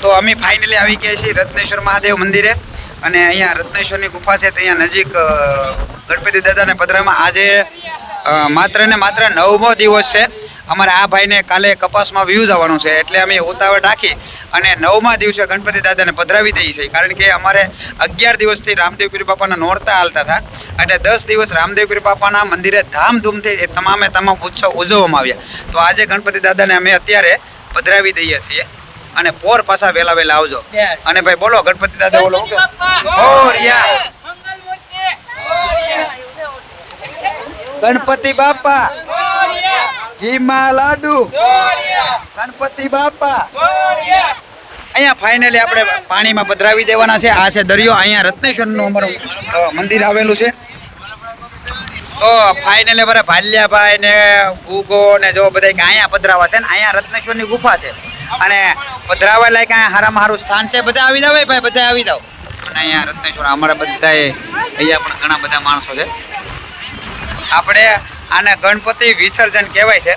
તો અમે ફાઇનલી આવી ગયા છીએ રત્નેશ્વર મહાદેવ મંદિરે. અને અહીંયા રત્નેશ્વરની ગુફા છે ત્યાં નજીક ગણપતિ દાદાને પધરામાં આજે માત્ર ને માત્ર નવમો દિવસ છે. અમારે આ ભાઈને કાલે કપાસમાં વ્યૂઝ આવવાનું છે એટલે અમે ઉતાવળ રાખી અને નવમા દિવસે ગણપતિ દાદાને પધરાવી દઈએ છીએ. કારણ કે અમારે અગિયાર દિવસથી રામદેવ પીર બાપાના નોરતા હાલતા હતા. એટલે દસ દિવસ રામદેવ પીર બાપાના મંદિરે ધામધૂમથી એ તમામે તમામ ઉત્સવ ઉજવવામાં આવ્યા. તો આજે ગણપતિ દાદાને અમે અત્યારે પધરાવી દઈએ છીએ અને પોર પાછા વહેલા વહેલા આવજો. અને ભાઈ બોલો ગણપતિ દાદા બોલો. ગણપતિ બાપા! ઘીમાં લાડુ. ગણપતિ બાપા. અહીંયા ફાઇનલી આપણે પાણીમાં પધરાવી દેવાના છે. આ છે દરિયો અહીંયા રત્નેશ્વરનું અમારું મંદિર આવેલું છે. તો ફાઇનલી અમારે ભાલ્યાભાઈ ને ગુગો ને જો બધા અહીંયા પધરાવા છે ને અહીંયા રત્નેશ્વરની ગુફા છે. અને પધરાવા લાયક અહીંયા હારામાં હારું સ્થાન છે. બધા આવી જાવ ભાઈ બધા આવી જાવ અને અહીંયા રત્નેશ્વર અમારા બધાએ અહીંયા પણ ઘણા બધા માણસો છે. આપણે આને ગણપતિ વિસર્જન કહેવાય છે.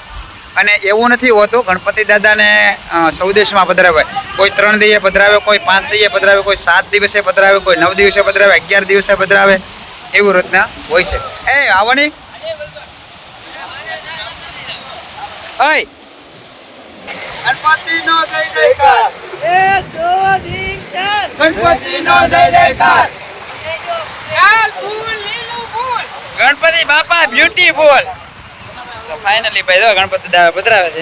અને એવું નથી હોતું ગણપતિ દાદાને સૌ સૌદેશમાં પધરાવે. કોઈ ત્રણ દિવસે પધરાવે કોઈ પાંચ દિવસે પધરાવે કોઈ સાત દિવસે પધરાવે કોઈ નવ દિવસે પધરાવે અગિયાર દિવસે પધરાવે એવું રીતના હોય છે. એ આવવાની. ઓય. ગણપતિનો જય જયકાર. ગણપતિનો જય જયકાર. ગણપતિ બાપા બ્યુટીફુલ તો ફાઇનલી ભાઈ જો ગણપતિ દાદા પધરાવે છે.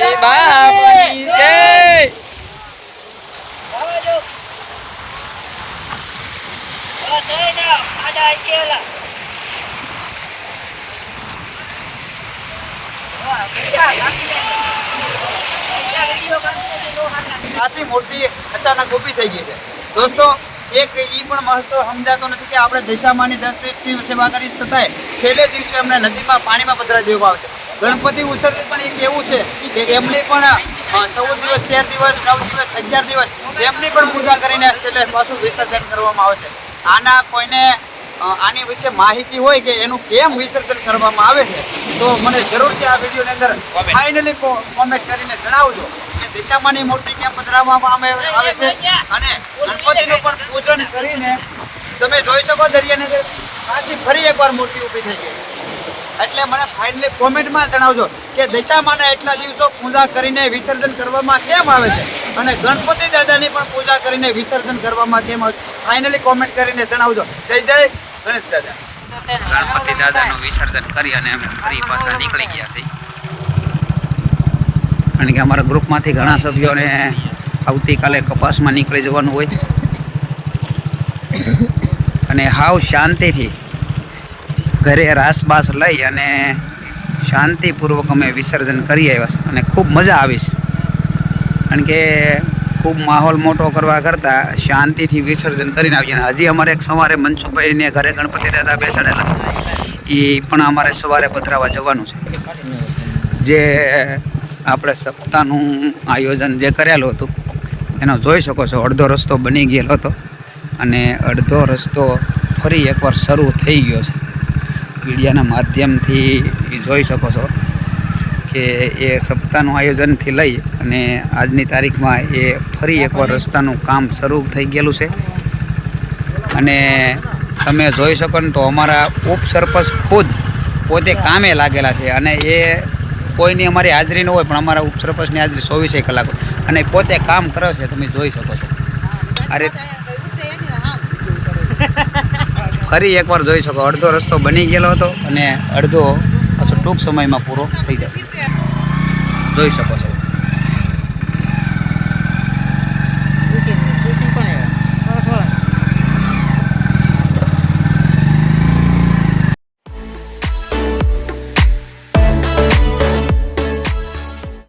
એ બાપની જય સાચી મૂર્તિ અચાનક ઊભી થઈ ગઈ છે. દોસ્તો, એક એ પણ મહત્વ સમજાતો નથી કે આપણે દશામાની દસ દિવસની સેવા કરી છતાંય છેલ્લે દિવસે અમને નદીમાં પાણીમાં પધરા દેવામાં આવે છે. ગણપતિ ઉત્સવ પણ એક એવું છે કે એમની પણ ચૌદ દિવસ, તેર દિવસ, નવ દિવસ, અગિયાર દિવસ એમની પણ પૂજા કરીને છેલ્લે પાછું વિસર્જન કરવામાં આવે છે. આના કોઈને આની વિશે માહિતી હોય કે એનું કેમ વિસર્જન કરવામાં આવે છે તો મને જરૂરથી આ વિડીયોની અંદર ફાઇનલી કોમેન્ટ કરીને જણાવજો કે દિશામાની મૂર્તિ કેમ પધરાવવામાં આવે છે. અને ગણપતિનું પણ પૂજન કરીને તમે જોઈ શકો દરિયાની અંદર. પાછી ફરી એકવાર મૂર્તિ ઊભી થઈ ગઈ. એટલે મને ફાઇનલી કોમેન્ટમાં જણાવજો કે દશામાના એટલા દિવસો પૂજા કરીને વિસર્જન કરવામાં કેમ આવે છે? અને ગણપતિ દાદાની પણ પૂજા કરીને વિસર્જન કરવામાં કેમ આવે ફાઇનલી કોમેન્ટ કરીને જણાવજો. જય જય ગણેશ દાદા. ગણપતિ દાદાનું વિસર્જન કરી અને અમે ફરી પાછા નીકળી ગયા છીએ. કારણ કે અમારા ગ્રુપમાંથી ઘણા સભ્યોને આવતીકાલે કપાસમાં નીકળી જવાનું હોય. અને હાવ શાંતિથી ઘરે રાસબાસ લઈ અને શાંતિપૂર્વક અમે વિસર્જન કરી આવ્યા છે અને ખૂબ મજા આવી છે. કારણ કે ખૂબ માહોલ મોટો કરવા કરતાં શાંતિથી વિસર્જન કરીને આવીએ અને હજી અમારે એક સવારે મનસુભાઈને ઘરે ગણપતિ દાદા બેસાડેલા છે. એ પણ અમારે સવારે પધરાવા જવાનું છે. જે આપણે સપ્તાહનું આયોજન જે કરેલું હતું, એનો જોઈ શકો છો, અડધો રસ્તો બની ગયેલો હતો. અને અડધો રસ્તો ફરી એકવાર શરૂ થઈ ગયો છે. મીડિયાના માધ્યમથી જોઈ શકો છો કે એ સપ્તાહનું આયોજનથી લઈ અને આજની તારીખમાં એ ફરી એકવાર રસ્તાનું કામ શરૂ થઈ ગયેલું છે. અને તમે જોઈ શકો ને તો અમારા ઉપસરપંચ ખુદ પોતે કામે લાગેલા છે અને એ કોઈની અમારી હાજરી ન હોય પણ અમારા ઉપસરપંચની હાજરી ચોવીસે કલાક અને પોતે કામ કરે છે તમે જોઈ શકો છો. રીત ફરી એકવાર જોઈ શકો. અડધો રસ્તો બની ગયેલો હતો અને અડધો પાછો ટૂંક સમયમાં પૂરો થઈ જાય જોઈ શકો છો.